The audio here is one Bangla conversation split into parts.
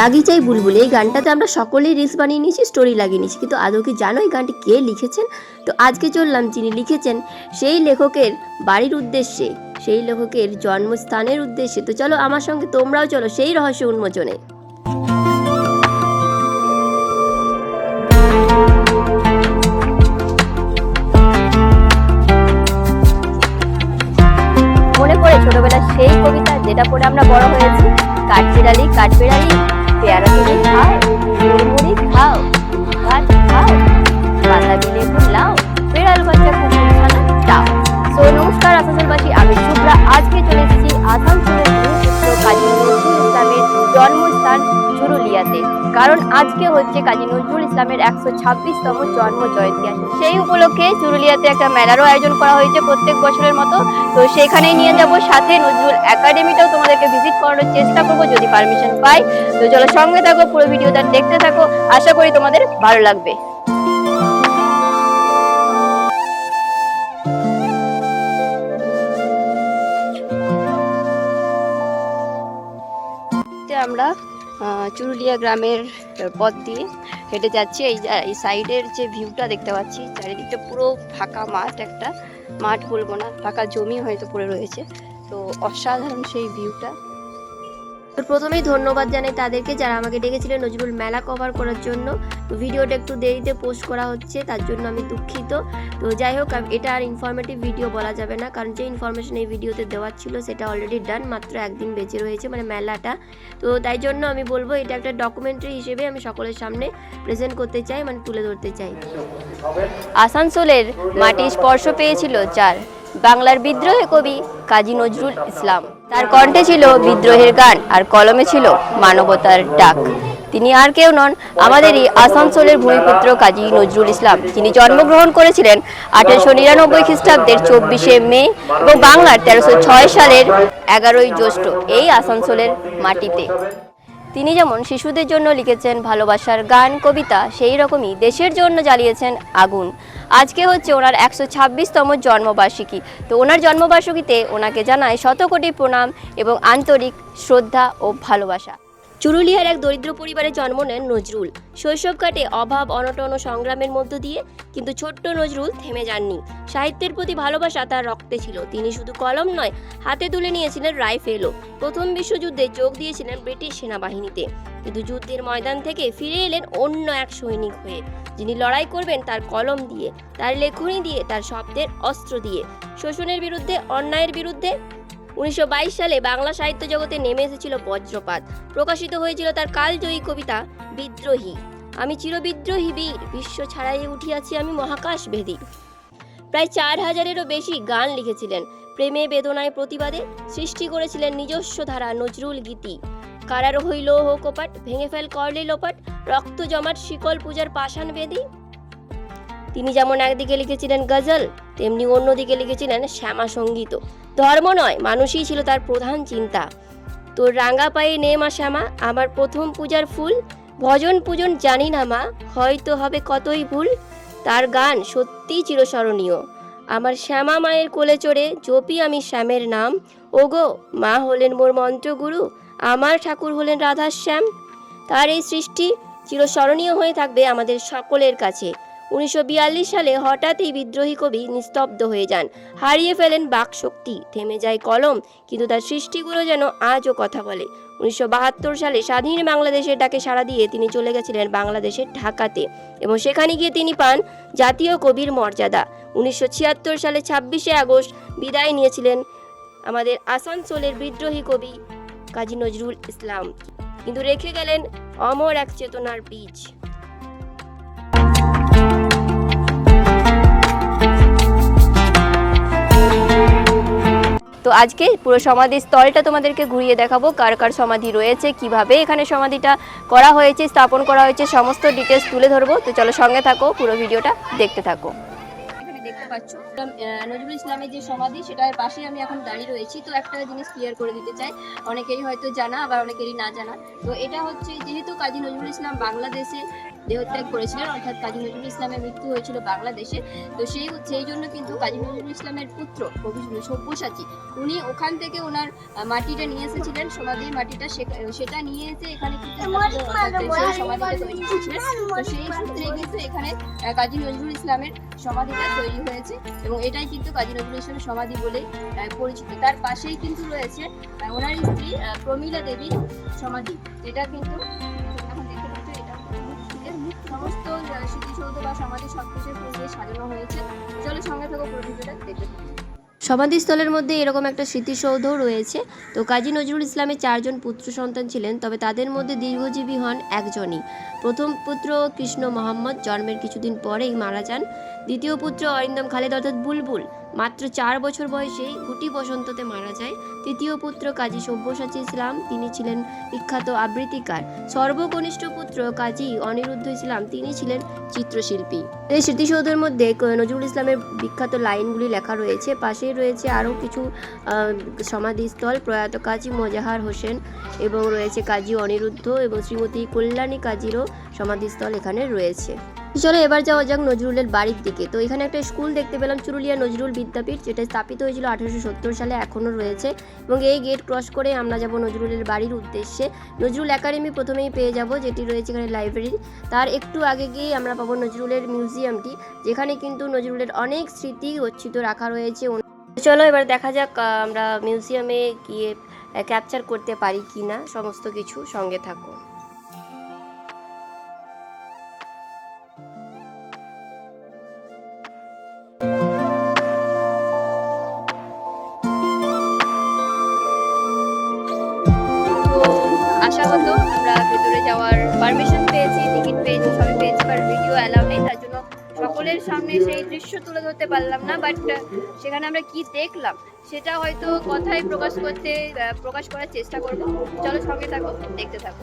বাগিচায় বুলবুল, এই গানটাতে আমরা সকলেই রিলস বানিয়ে নিয়েছি স্টোরি লাগিয়ে নিয়েছি। কিন্তু আদৌ কি জানো এই গানটি কে লিখেছেন? তো আজকে চললাম, যিনি লিখেছেন, সেই লেখকের বাড়ির উদ্দেশ্যে, সেই লেখকের জন্মস্থানের উদ্দেশ্যে। তো চলো আমার সঙ্গে তোমরাও চলো সেই রহস্য উন্মোচনে। মনে পড়ে ছোটবেলার সেই কবিতা যেটা পরে আমরা বড় হয়েছি। কাঠবিড়ালি কাঠবিড়ালি পেয়ারা তুমি খাও কারণ আজকে হচ্ছে কাজী নজরুল ইসলামের একশো ছাব্বিশতম জন্ম জয়ন্তী আসে। সেই উপলক্ষে চুরুলিয়াতে একটা মেলারও আয়োজন করা হয়েছে প্রত্যেক বছরের মতো। তো সেখানেই নিয়ে যাব। সাথে নজরুল একাডেমিটাও তোমাদেরকে ভিজিট করানোর চেষ্টা করব যদি পারমিশন পাই। তো চলো সঙ্গে থাকো, পুরো ভিডিওটা দেখতে থাকো। আশা করি তোমাদের ভালো লাগবে। আমরা চুরুলিয়া গ্রামের পথ দিয়ে হেঁটে যাচ্ছি। এই এই সাইডের যে ভিউটা দেখতে পাচ্ছি, চারিদিকটা পুরো ফাঁকা মাঠ একটা। মাঠ বলব না, ফাঁকা জমি হয়তো পড়ে রয়েছে। তো অসাধারণ সেই ভিউটা। তো প্রথমেই ধন্যবাদ জানাই তাদেরকে যারা আমাকে ডেকেছিলেন নজরুল মেলা কভার করার জন্য। তো ভিডিওটা একটু দেরিতে পোস্ট করা হচ্ছে, তার জন্য আমি দুঃখিত। তো যাই হোক এটা আর ইনফরমেটিভ ভিডিও বলা যাবে না, কারণ যে ইনফরমেশন এই ভিডিওতে দেওয়ার ছিল সেটা অলরেডি ডান মাত্র একদিন বেঁচে রয়েছে মানে মেলাটা। তো তাই জন্য আমি বলব এটা একটা ডকুমেন্টারি হিসেবে আমি সকলের সামনে প্রেজেন্ট করতে চাই মানে তুলে ধরতে চাই। আসানসোলের মাটি স্পর্শ পেয়েছিল যার বাংলার বিদ্রোহে কবি কাজী নজরুল ইসলাম। তার কণ্ঠে ছিল বিদ্রোহের গান আর কলমে ছিল মানবতার ডাক। তিনি আর কেউ নন আমাদেরই আসানসোলের ভূমিপুত্র কাজী নজরুল ইসলাম। যিনি জন্মগ্রহণ করেছিলেন আঠারোশো নিরানব্বই খ্রিস্টাব্দের চব্বিশে মে এবং বাংলার তেরোশো ছয় সালের এগারোই জ্যৈষ্ঠ এই আসানসোলের মাটিতে। তিনি যেমন শিশুদের জন্য লিখেছেন ভালোবাসার গান, কবিতা, সেই রকমই দেশের জন্য জ্বালিয়েছেন আগুন। আজকে হচ্ছে ওনার একশো ছাব্বিশতম জন্মবার্ষিকী। তো ওনার জন্মবার্ষিকীতে ওনাকে জানায় শত কোটি প্রণাম এবং আন্তরিক শ্রদ্ধা ও ভালোবাসা। চুরুলিয়ার এক দরিদ্র পরিবারে জন্ম নেন নজরুল। শৈশব কাটে অভাব, অনটন ও সংগ্রামের মধ্য দিয়ে, কিন্তু ছোট্ট নজরুল থেমে যাননি। সাহিত্যের প্রতি ভালোবাসা তার রক্তে ছিল। তিনি শুধু কলম নয়, হাতে তুলে নিয়েছিলেন রাইফেলও। প্রথম বিশ্বযুদ্ধে যোগ দিয়েছিলেন ব্রিটিশ সেনাবাহিনীতে। কিন্তু যুদ্ধের ময়দান থেকে ফিরে এলেন অন্য এক সৈনিক হয়ে। যিনি লড়াই করবেন তার কলম দিয়ে, তার লেখনী দিয়ে, তার শব্দের অস্ত্র দিয়ে। শোষণের বিরুদ্ধে, অন্যায়ের বিরুদ্ধে উনিশশো বাইশ সালে বাংলা সাহিত্য জগতে নেমে এসেছিল বজ্রপাত। প্রকাশিত হয়েছিল তার কালজয়ী কবিতা বিদ্রোহী। আমি চিরবিদ্রোহী বীর, বিশ্ব ছাড়াইয়ে উঠিয়াছি আমি মহাকাশ ভেদী প্রায় চার হাজারেরও বেশি গান লিখেছিলেন। প্রেমে বেদনায় প্রতিবাদে সৃষ্টি করেছিলেন নিজস্ব ধারা নজরুল গীতি। কারার হইল হো কোপাট, ভেঙে ফেল করলে লোপাট, রক্ত জমাট শিকল পূজার পাষাণ বেদী তিনি যেমন একদিকে লিখেছিলেন গজল তেমনি অন্যদিকে লিখেছিলেন শ্যামা সংগীত। ধর্ম নয়, মানুষই ছিল তার প্রধান চিন্তা। তোর রাঙা পায়ে নে মা শ্যামা, আমার প্রথম পূজার ফুল। ভজন পূজন জানি না মা, হয়তো হবে কতই ভুল। তার গান সত্যিই চিরস্মরণীয়। আমার শ্যামা মায়ের কোলে চড়ে জপি আমি শ্যামের নাম। ওগো, মা হলেন মোর মন্ত্রগুরু, আমার ঠাকুর হলেন রাধার শ্যাম তার এই সৃষ্টি চিরস্মরণীয় হয়ে থাকবে আমাদের সকলের কাছে। উনিশশো বিয়াল্লিশ সালে হঠাৎই বিদ্রোহী কবি নিস্তব্ধ হয়ে যান। হারিয়ে ফেলেন বাকশক্তি, থেমে যায় কলম, কিন্তু তার সৃষ্টিগুলো যেন আজও কথা বলে। উনিশশো বাহাত্তর সালে স্বাধীন বাংলাদেশের ডাকে সাড়া দিয়ে তিনি চলে গেছিলেন বাংলাদেশের ঢাকাতে এবং সেখানে গিয়ে তিনি পান জাতীয় কবির মর্যাদা। উনিশশো ছিয়াত্তর সালে ছাব্বিশে আগস্ট বিদায় নিয়েছিলেন আমাদের আসানসোলের বিদ্রোহী কবি কাজী নজরুল ইসলাম। কিন্তু রেখে গেলেন অমর এক চেতনার বীজ। তো আজকে পুরো সমাধি স্থলটা তোমাদেরকে ঘুরিয়ে দেখাবো, কার কার সমাধি রয়েছে, কীভাবে এখানে সমাধিটা করা হয়েছে, স্থাপন করা হয়েছে, সমস্ত ডিটেলস তুলে ধরবো। তো চলো সঙ্গে থাকো, পুরো ভিডিওটা দেখতে থাকো। দেখতে পাচ্ছ নজরুল ইসলামের যে সমাধি, সেটার পাশে আমি এখন দাঁড়িয়ে রয়েছি। তো একটা জিনিস ক্লিয়ার করে দিতে চাই, অনেকেরই হয়তো জানা, আবার অনেকেরই না জানা। তো এটা হচ্ছে, যেহেতু কাজী নজরুল ইসলাম বাংলাদেশে দেহত্যাগ করেছিলেন, অর্থাৎ কাজী নজরুল ইসলামের মৃত্যু হয়েছিল বাংলাদেশে। তো সেই সেই জন্য কিন্তু কাজী নজরুল ইসলামের পুত্র কবি সব্যসাচী, উনি ওখান থেকে ওনার মাটিটা নিয়ে এসেছিলেন। সমাধির মাটিটা সেটা নিয়ে এসে এখানে সমাধিটা তৈরি সেই সূত্রে কিন্তু এখানে কাজী নজরুল ইসলামের সমাধিটা তৈরি হয়েছে এবং এটাই কিন্তু কাজী নজরুল ইসলামের সমাধি বলে পরিচিত। তার পাশেই কিন্তু রয়েছে ওনার স্ত্রী প্রমীলা দেবীর সমাধি এটা কিন্তু এখন সমস্ত স্মৃতিসৌধ বা সমাধি সবকিছু ফুল দিয়ে সাজানো হয়েছে। চলো সঙ্গে থাকো দেখতে সমাধিস্থলের মধ্যে এরকম একটা স্মৃতিসৌধ রয়েছে। তো কাজী নজরুল ইসলামের চারজন পুত্র সন্তান ছিলেন, তবে তাদের মধ্যে দীর্ঘজীবী হন একজনই। প্রথম পুত্র কৃষ্ণ মোহাম্মদ, জন্মের কিছুদিন পরেই মারা যান। দ্বিতীয় পুত্র অরিন্দম খালেদ অর্থাৎ বুলবুল, মাত্র চার বছর বয়সেই গুটি বসন্ততে মারা যায়। তৃতীয় পুত্র কাজী সব্যসাচী ইসলাম, তিনি ছিলেন বিখ্যাত আবৃত্তিকার। সর্বকনিষ্ঠ পুত্র কাজী অনিরুদ্ধ ইসলাম, তিনি ছিলেন চিত্রশিল্পী। এই স্মৃতিসৌধের মধ্যে নজরুল ইসলামের বিখ্যাত লাইনগুলি লেখা রয়েছে। পাশেই রয়েছে আরও কিছু সমাধিস্থল, প্রয়াত কাজী মোজাহার হোসেন এবং রয়েছে কাজী অনিরুদ্ধ এবং শ্রীমতী কল্যাণী কাজীরও সমাধিস্থল এখানে রয়েছে। চলো এবার যাওয়া যাক নজরুলের বাড়ির দিকে। তো এখানে একটা স্কুল দেখতে পেলাম, চুরুলিয়া নজরুল বিদ্যাপীঠ, যেটা স্থাপিত হয়েছিল আঠারোশো সত্তর সালে, এখনও রয়েছে এবং এই গেট ক্রস করে আমরা যাব নজরুলের বাড়ির উদ্দেশ্যে। নজরুল একাডেমি প্রথমেই পেয়ে যাব, যেটি রয়েছে এখানে লাইব্রেরি তার একটু আগে গিয়েই আমরা পাবো নজরুলের মিউজিয়ামটি যেখানে কিন্তু নজরুলের অনেক স্মৃতি গচ্ছিত রাখা রয়েছে। চলো এবার দেখা যাক আমরা মিউজিয়ামে গিয়ে ক্যাপচার করতে পারি কি না সমস্ত কিছু সঙ্গে থাকো। সামনে সেই দৃশ্য তুলে ধরতে পারলাম না বাট সেখানে আমরা কি দেখলাম, সেটা হয়তো কথায় প্রকাশ করতে প্রকাশ করার চেষ্টা করব। চলো সঙ্গে থাকো, দেখতে থাকো।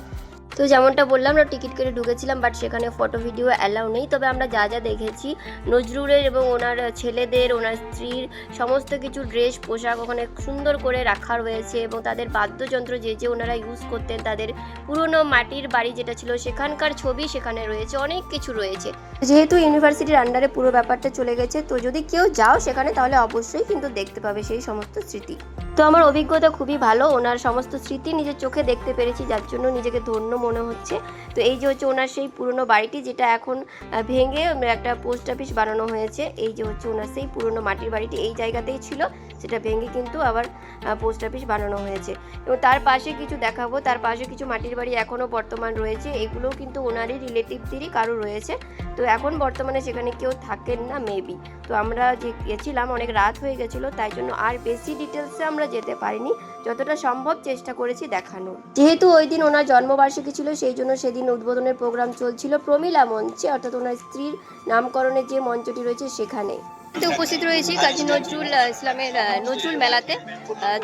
তো যেমনটা বললাম, আমরা টিকিট কেটে ঢুকেছিলাম বাট সেখানে ফটো ভিডিও অ্যালাউ নেই। তবে আমরা যা যা দেখেছি, নজরুলের এবং ওনার ছেলেদের, ওনার স্ত্রীর, সমস্ত কিছু ড্রেস পোশাক ওখানে সুন্দর করে রাখা রয়েছে এবং তাদের বাদ্যযন্ত্র যে যে ওনারা ইউজ করতেন, তাদের পুরনো মাটির বাড়ি যেটা ছিল, সেখানকার ছবি সেখানে রয়েছে, অনেক কিছু রয়েছে। যেহেতু ইউনিভার্সিটির আন্ডারে পুরো ব্যাপারটা চলে গেছে, তো যদি কেউ যাও সেখানে তাহলে অবশ্যই কিন্তু দেখতে পাবে সেই সমস্ত স্মৃতি। তো আমার অভিজ্ঞতা খুবই ভালো। ওনার সমস্ত স্মৃতি নিজের চোখে দেখতে পেরেছি, যার জন্য নিজেকে ধন্য মনে হচ্ছে। তো এই যে হচ্ছে ওনার সেই পুরনো বাড়িটি, যেটা এখন ভেঙে একটা পোস্ট অফিস বানানো হয়েছে, এই যে হচ্ছে ওনার সেই পুরনো মাটির বাড়িটি, এই জায়গাতেই ছিল। সেটা ভেঙে কিন্তু আবার পোস্ট অফিস বানানো হয়েছে। এবং তার পাশে কিছু দেখাবো, তার পাশে কিছু মাটির বাড়ি এখনও বর্তমান রয়েছে, এগুলোও কিন্তু ওনারই রিলেটিভদেরই কারও রয়েছে। তো এখন বর্তমানে সেখানে কেউ থাকেন না মেবি তো আমরা যে গেছিলাম, অনেক রাত হয়ে গেছিল, তাই জন্য আর বেশি ডিটেলসে আমরা যেতে পারিনি। যতটা সম্ভব চেষ্টা করেছি দেখানো যেহেতু ওই দিন ওনার জন্মবার্ষিকী ছিল, সেই জন্য সেদিন উদ্বোধনের প্রোগ্রাম চলছিল প্রমিলা মঞ্চে, অর্থাৎ ওনার স্ত্রীর নামকরণের যে মঞ্চটি রয়েছে সেখানে। উপস্থিত রয়েছি কাজী নজরুল ইসলামের নজরুল মেলাতে।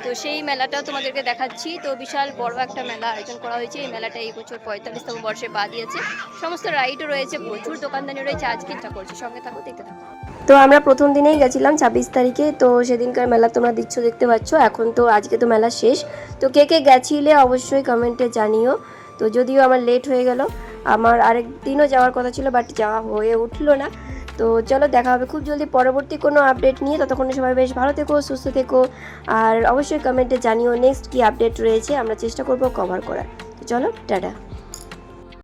তো সেই মেলাটাও তোমাদেরকে দেখাচ্ছি। তো বিশাল বড় একটা মেলা আয়োজন করা হয়েছে। এই মেলাটা এই বছর পঁয়তাল্লিশতম বর্ষে পা দিয়েছে। সমস্ত রাইডও রয়েছে, প্রচুর দোকানদানি রয়েছে। আজকে ইচ্ছা করছি, সঙ্গে থাকো, দেখতে থাকো। তো আমরা প্রথম দিনেই গেছিলাম ছাব্বিশ তারিখে। তো সেদিনকার মেলা তোমরা দিচ্ছ, দেখতে পাচ্ছ। এখন তো আজকে তো মেলা শেষ। তো কে কে গেছিলে অবশ্যই কমেন্টে জানিও। তো যদিও আমার লেট হয়ে গেল, আমার আরেক দিনও যাওয়ার কথা ছিল, বাট যাওয়া হয়ে উঠল না। তো চলো দেখা হবে খুব জলদি পরবর্তী কোনো আপডেট নিয়ে। ততক্ষণে সবাই বেশ ভালো থেকো, সুস্থ থেকো। আর অবশ্যই কমেন্টে জানিও নেক্সট কি আপডেট রয়েছে। আমরা চেষ্টা করব কভার করার। তো চলো, টাটা।